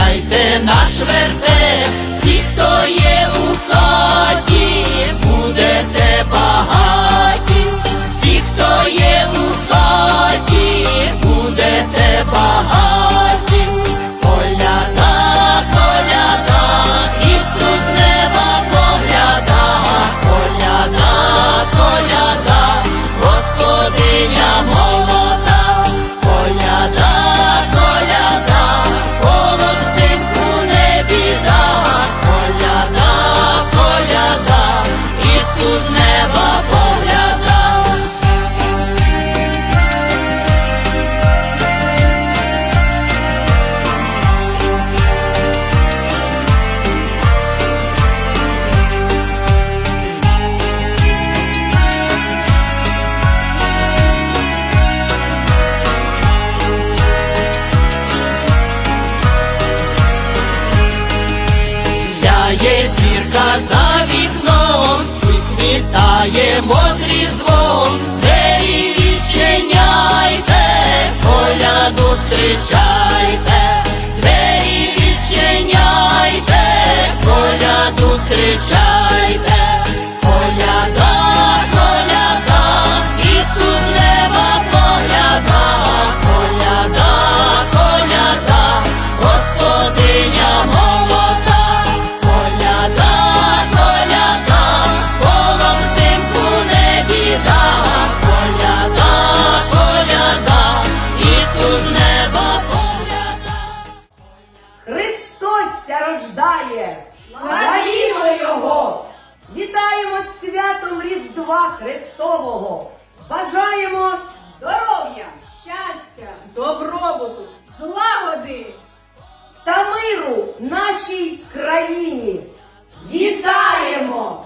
Чекайте наш вертеп. Хатинка за вікном, всіх вітаємо з різдвом, Двері відчиняйте, коляду зустрічайте. страждає. Славімо Його! Вітаємо з святом Різдва Христового! Бажаємо здоров'я, щастя, добробуту, злагоди та миру нашій країні! Вітаємо!